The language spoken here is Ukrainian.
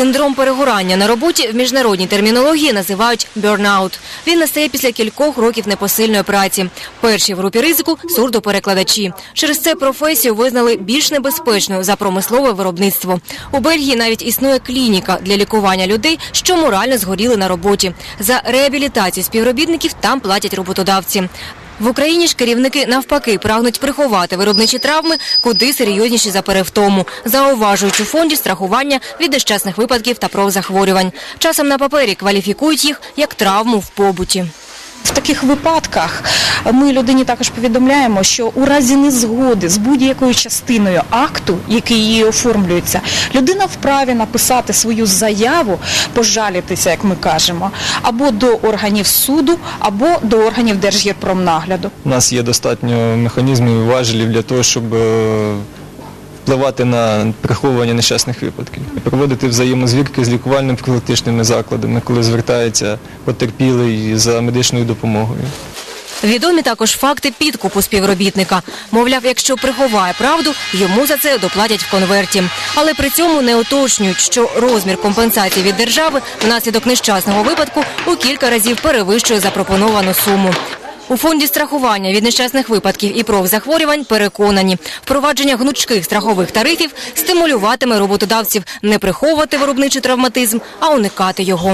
Синдром перегорання на роботі в міжнародній термінології називають «burnout». Він настає після кількох років непосильної праці. Перші в групі ризику – сурдоперекладачі. Через це професію визнали більш небезпечною за промислове виробництво. У Бельгії навіть існує клініка для лікування людей, що морально згоріли на роботі. За реабілітацію співробітників там платять роботодавці. В Україні ж керівники навпаки прагнуть приховати виробничі травми куди серйозніші за перевтому, зауважують у фонді страхування від нещасних випадків та профзахворювань. Часом на папері кваліфікують їх як травму в побуті. В таких випадках ми людині також повідомляємо, що у разі незгоди з будь-якою частиною акту, який її оформлюється, людина вправі написати свою заяву, пожалітися, як ми кажемо, або до органів суду, або до органів Держгірпромнагляду. У нас є достатньо механізмів і важелів для того, щоб е, впливати на приховування нещасних випадків проводити взаємозвірки з лікувально-профілактичними закладами, коли звертається потерпілий за медичною допомогою. Відомі також факти підкупу співробітника. Мовляв, якщо приховає правду, йому за це доплатять в конверті. Але при цьому не уточнюють, що розмір компенсації від держави внаслідок нещасного випадку у кілька разів перевищує запропоновану суму. У фонді страхування від нещасних випадків і профзахворювань переконані, впровадження гнучких страхових тарифів стимулюватиме роботодавців не приховувати виробничий травматизм, а уникати його.